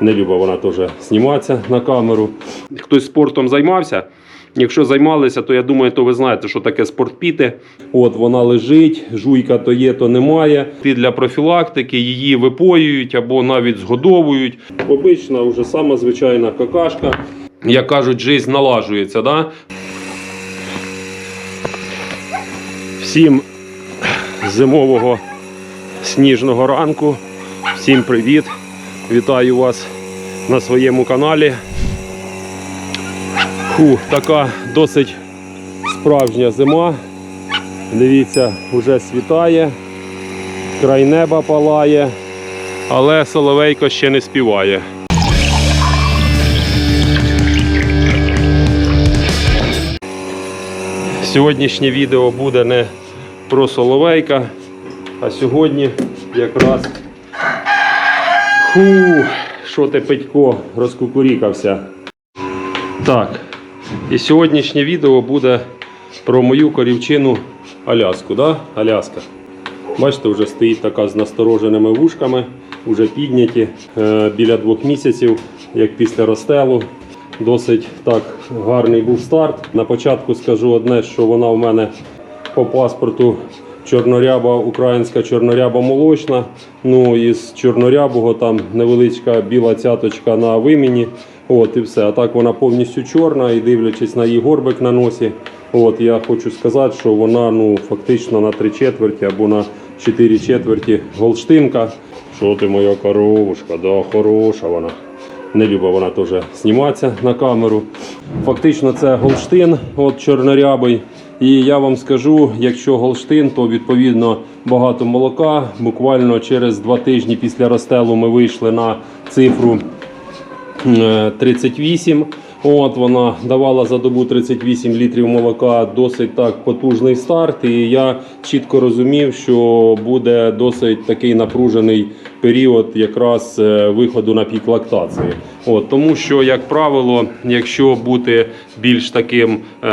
Не любить вона теж зніматися на камеру. Хтось спортом займався. Якщо займалися, то я думаю, то ви знаєте, що таке спортпіти. От вона лежить, жуйка то є, то немає. І для профілактики її випоюють або навіть згодовують. Обична, вже сама звичайна какашка. Як кажуть, життя налажується. Да? Всім зимового сніжного ранку. Всім привіт! Вітаю вас на своєму каналі. Фу, така досить справжня зима. Дивіться, вже світає, край неба палає, але соловейко ще не співає. Сьогоднішнє відео буде не про соловейка, а сьогодні якраз Фу, що ти Петько розкукурікався. Так, і сьогоднішнє відео буде про мою корівчину Аляску. Да? Аляска. Бачите, вже стоїть така з настороженими вушками, вже підняті е, біля двох місяців, як після розстелу. Досить так гарний був старт. На початку скажу одне, що вона в мене по паспорту чорноряба, українська чорноряба молочна. Ну із чорнорябого там невеличка біла цяточка на виміні. От і все. А так вона повністю чорна і дивлячись на її горбик на носі. От я хочу сказати, що вона ну фактично на три четверті або на чотири четверті голштинка. Що ти моя коровушка, да, хороша вона. Не любить вона теж зніматися на камеру. Фактично це голштин, от чорнорябий. І я вам скажу, якщо голштин, то відповідно багато молока. Буквально через два тижні після розстелу ми вийшли на цифру е, 38. От вона давала за добу 38 літрів молока, досить так потужний старт. І я чітко розумів, що буде досить такий напружений період якраз е, виходу на пік лактації. От, тому що, як правило, якщо бути більш таким е,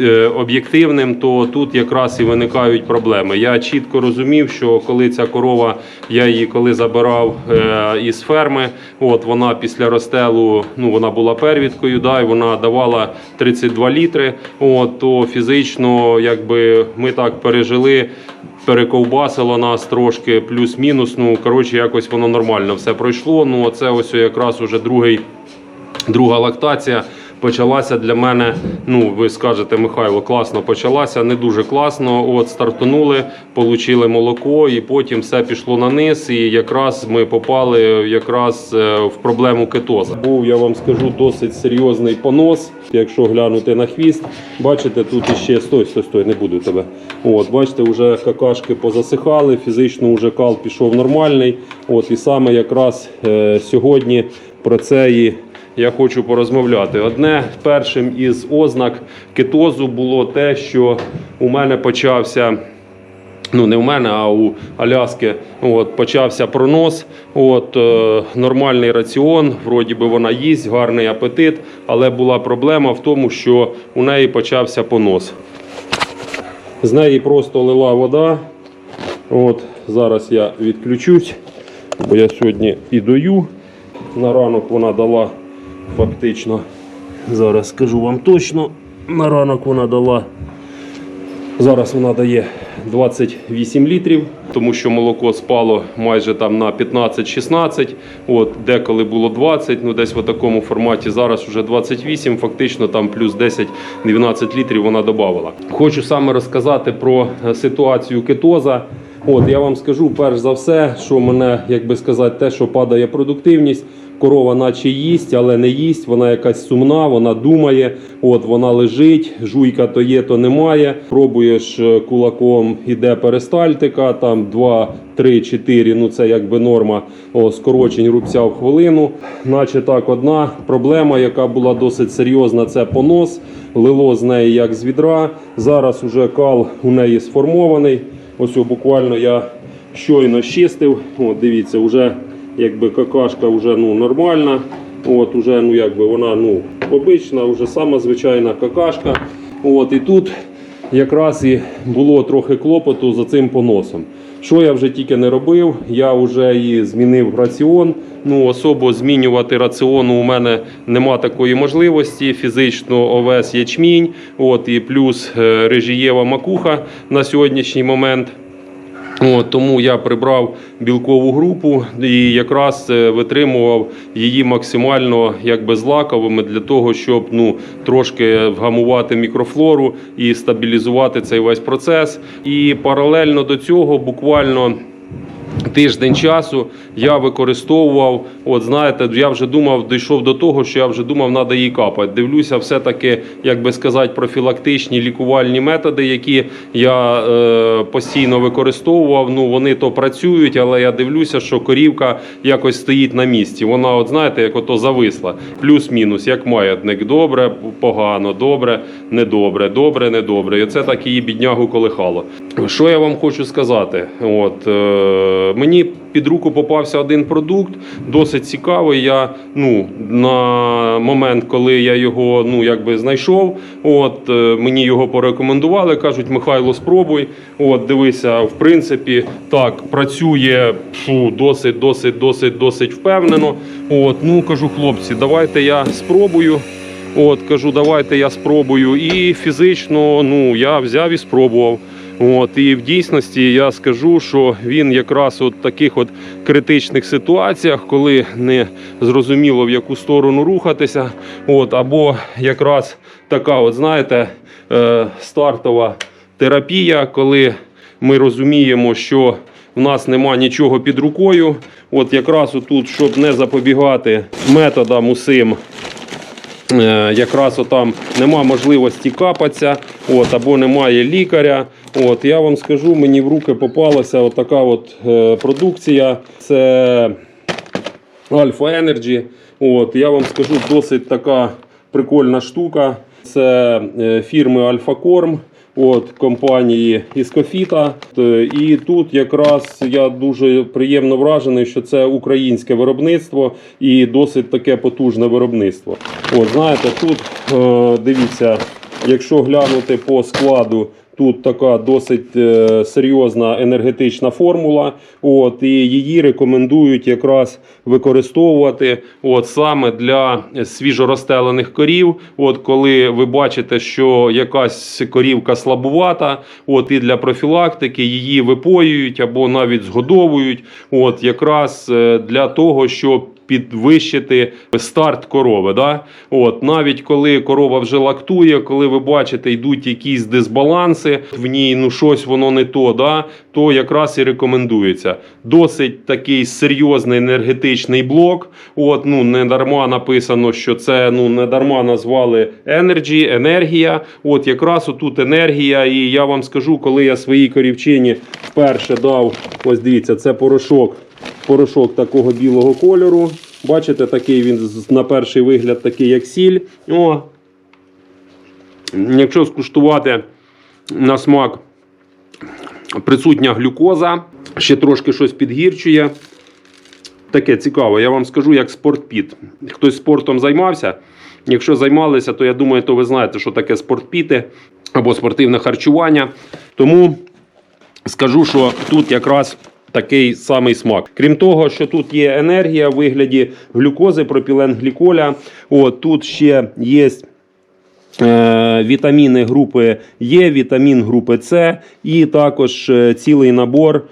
е, об'єктивним, то тут якраз і виникають проблеми. Я чітко розумів, що коли ця корова, я її коли забирав е, із ферми, от вона після розстелу, ну вона була первідкою, да, і вона давала 32 літри. От, то фізично, якби ми так пережили. Перековбасило нас трошки плюс-мінус. Ну коротше, якось воно нормально все пройшло. Ну це ось якраз уже другий Друга лактація почалася для мене. Ну, ви скажете, Михайло, класно почалася, не дуже класно. От стартанули, отримали молоко, і потім все пішло на низ. І якраз ми попали якраз е, в проблему кетоза. Був, я вам скажу, досить серйозний понос. Якщо глянути на хвіст, бачите, тут іще стой, стой, стой, не буду тебе. От, бачите, вже какашки позасихали, фізично вже кал пішов нормальний. От, і саме якраз е, сьогодні про це і я хочу порозмовляти. Одне першим із ознак кетозу було те, що у мене почався. Ну, не в мене, а у Аляски от, почався пронос. От, е, нормальний раціон, вроді би вона їсть, гарний апетит, але була проблема в тому, що у неї почався понос. З неї просто лила вода. От, зараз я відключусь, бо я сьогодні і дою. На ранок вона дала фактично. Зараз скажу вам точно. На ранок вона дала. Зараз вона дає 28 літрів, тому що молоко спало майже там на 15-16. От деколи було 20, ну десь в такому форматі. Зараз вже 28, фактично там плюс 10-12 літрів вона додавала. Хочу саме розказати про е, ситуацію кетоза. От я вам скажу перш за все, що мене, як би сказати, те, що падає продуктивність. Корова наче їсть, але не їсть. Вона якась сумна, вона думає. От вона лежить, жуйка то є, то немає. Пробуєш е, кулаком, іде перистальтика, там 2, 3, 4, ну це якби норма о, скорочень рубця в хвилину. Наче так, одна проблема, яка була досить серйозна, це понос. Лило з неї як з відра. Зараз уже кал у неї сформований. Ось буквально я щойно чистив. От, дивіться, вже якби какашка вже ну, нормальна. От, уже, ну, якби вона ну, обична, вже сама звичайна какашка. От, і тут якраз і було трохи клопоту за цим поносом. Що я вже тільки не робив, я вже і змінив раціон. Ну, особо змінювати раціон у мене нема такої можливості. Фізично овес ячмінь, от і плюс е, режієва макуха на сьогоднішній момент. От, тому я прибрав білкову групу і якраз е, витримував її максимально якби злаковими для того, щоб ну трошки вгамувати мікрофлору і стабілізувати цей весь процес. І паралельно до цього, буквально. Тиждень часу я використовував, от знаєте, я вже думав, дійшов до того, що я вже думав, треба їй капати. Дивлюся, все-таки, як би сказати, профілактичні лікувальні методи, які я е, постійно використовував. Ну вони то працюють, але я дивлюся, що корівка якось стоїть на місці. Вона, от знаєте, як ото зависла. Плюс-мінус, як маятник. Добре, погано, добре, недобре, добре, недобре. І це так її біднягу колихало. Що я вам хочу сказати? От е, мені під руку попався один продукт, досить цікавий. Я ну на момент, коли я його ну якби знайшов, от е, мені його порекомендували. кажуть, Михайло, спробуй. От дивися, в принципі, так працює фу, досить, досить, досить, досить впевнено. От, ну кажу, хлопці, давайте я спробую. От кажу, давайте я спробую. І фізично, ну я взяв і спробував. От і в дійсності я скажу, що він якраз от в таких от критичних ситуаціях, коли не зрозуміло в яку сторону рухатися, от або якраз така, от знаєте, е, стартова терапія, коли ми розуміємо, що в нас нема нічого під рукою. От якраз отут, щоб не запобігати методам усім. Е, Якраз отам нема можливості капатися, от, або немає лікаря. От, я вам скажу, мені в руки попалася от така от, е, продукція. Це Alpha Energy. От, я вам скажу, досить така прикольна штука. Це е, фірми Alpha Corm. От компанії Іскофіта. Е, І тут якраз я дуже приємно вражений, що це українське виробництво і досить таке потужне виробництво. От знаєте, тут дивіться, якщо глянути по складу. Тут така досить е, серйозна енергетична формула. От, і її рекомендують якраз використовувати от, саме для свіжоростелених корів. От, коли ви бачите, що якась корівка слабувата, от, і для профілактики її випоюють або навіть згодовують. От, якраз е, для того, щоб підвищити старт корови. Да? От, навіть коли корова вже лактує, коли ви бачите, йдуть якісь дисбаланси в ній, ну щось воно не то, да? то якраз і рекомендується. Досить такий серйозний енергетичний блок. От, ну, не дарма написано, що це ну, не дарма назвали Energy, енергія. От якраз отут енергія. І я вам скажу, коли я своїй корівчині вперше дав, ось дивіться, це порошок порошок такого білого кольору. Бачите, такий він на перший вигляд такий, як сіль. О, якщо скуштувати на смак присутня глюкоза, ще трошки щось підгірчує. Таке цікаве, я вам скажу, як спортпіт. Хтось спортом займався. Якщо займалися, то я думаю, то ви знаєте, що таке спортпіти або спортивне харчування. Тому скажу, що тут якраз такий самий смак. Крім того, що тут є енергія в вигляді глюкози, пропіленгліколя. От тут ще є. Е, Вітаміни групи Е, вітамін групи С, і також е, цілий набор е,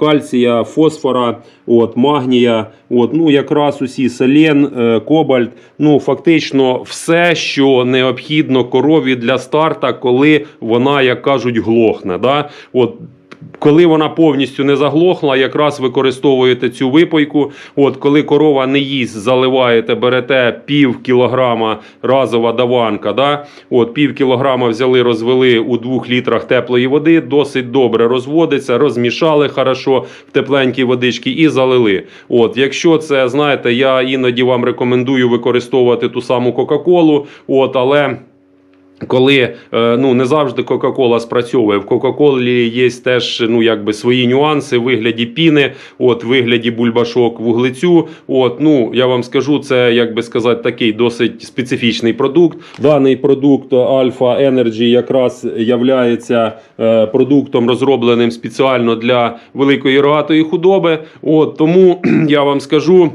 кальція, фосфора, от, магнія, от, ну, якраз усі селен, кобальт. Ну, фактично все, що необхідно корові для старта, коли вона, як кажуть, глохне. Да? От, коли вона повністю не заглохла, якраз використовуєте цю випойку. От коли корова не їсть, заливаєте, берете пів кілограма разова даванка. Да? От пів кілограма взяли, розвели у двох літрах теплої води, досить добре розводиться, розмішали хорошо в тепленькій водичці і залили. От, якщо це знаєте, я іноді вам рекомендую використовувати ту саму Кока-Колу. От, але. Коли е, ну не завжди Кока-Кола спрацьовує. В Кока-Колі є теж ну якби свої нюанси в вигляді піни, от в вигляді бульбашок вуглецю. От ну я вам скажу, це як би сказати такий досить специфічний продукт. Даний продукт Alpha Energy якраз являється е, продуктом розробленим спеціально для великої рогатої худоби. От тому я вам скажу.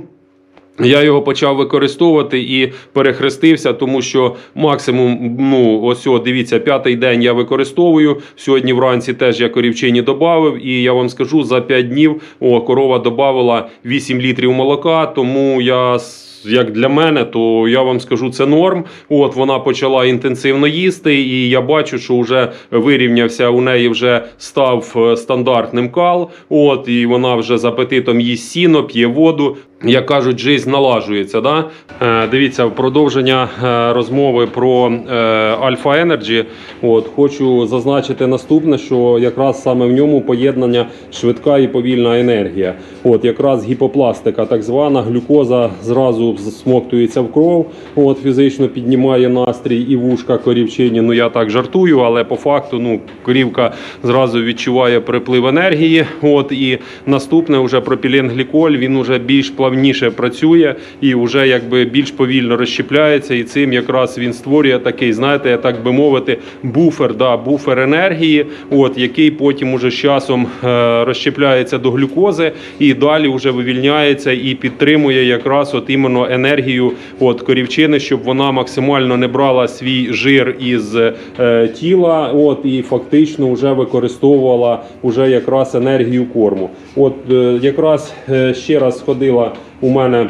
Я його почав використовувати і перехрестився, тому що максимум, ну ось о, дивіться, п'ятий день я використовую. Сьогодні вранці теж я корівчині додав, і я вам скажу, за 5 днів о, корова додавала 8 літрів молока. Тому я як для мене, то я вам скажу, це норм. От вона почала інтенсивно їсти, і я бачу, що вже вирівнявся. У неї вже став е, стандартним кал. От і вона вже з апетитом їсть сіно, п'є воду. Як кажуть, жизнь налажується. Да? Е, дивіться, в продовження е, розмови про е, Alpha Energy. От, хочу зазначити наступне, що якраз саме в ньому поєднання швидка і повільна енергія. От, якраз гіпопластика, так звана глюкоза зразу засмоктується в кров, от, фізично піднімає настрій і вушка корівчині. Ну я так жартую, але по факту ну, корівка зразу відчуває приплив енергії. От, і наступне вже пропіленгліколь, він уже більш плавніше працює і вже якби більш повільно розщепляється. І цим якраз він створює такий, знаєте, так би мовити, буфер, да, буфер енергії, от, який потім уже з часом е, розщепляється до глюкози і далі вже вивільняється і підтримує якраз от іменно енергію от, корівчини, щоб вона максимально не брала свій жир із е, тіла, от, і фактично вже використовувала вже якраз енергію корму. От е, якраз ще раз сходила у мене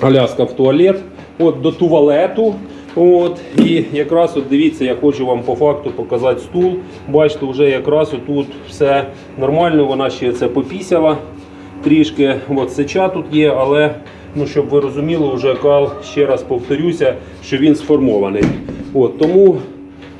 Аляска в туалет, от до туалету. От, і якраз от дивіться, я хочу вам по факту показати стул. Бачите, вже якраз отут все нормально, вона ще це попісяла трішки. От сеча тут є, але ну, щоб ви розуміли, вже кал, ще раз повторюся, що він сформований. От, тому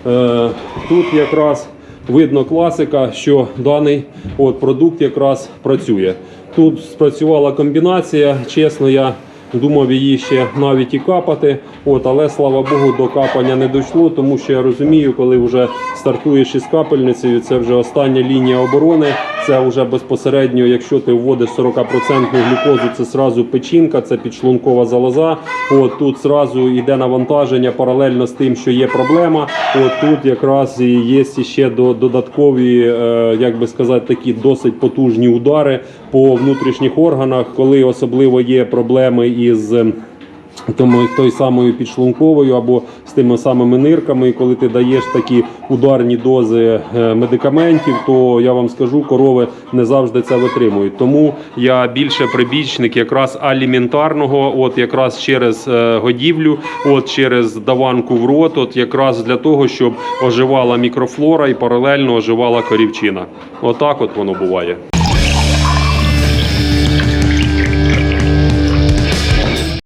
е, тут якраз видно класика, що даний от, продукт якраз працює. Тут спрацювала комбінація, чесно, я думав її ще навіть і капати. От, але слава Богу, до капання не дійшло, тому що я розумію, коли вже стартуєш із капельницею, це вже остання лінія оборони. Це вже безпосередньо, якщо ти вводиш 40% глюкозу, це зразу печінка, це підшлункова залоза. От тут зразу йде навантаження паралельно з тим, що є проблема. От тут якраз і є ще до- додаткові, е, як би сказати, такі досить потужні удари по внутрішніх органах, коли особливо є проблеми із. ем, тому той самою підшлунковою або з тими самими нирками, і коли ти даєш такі ударні дози е, медикаментів, то я вам скажу, корови не завжди це витримують. Тому я більше прибічник якраз аліментарного, от якраз через е, годівлю, от через даванку в рот, от якраз для того, щоб оживала мікрофлора і паралельно оживала корівчина. Отак от воно буває.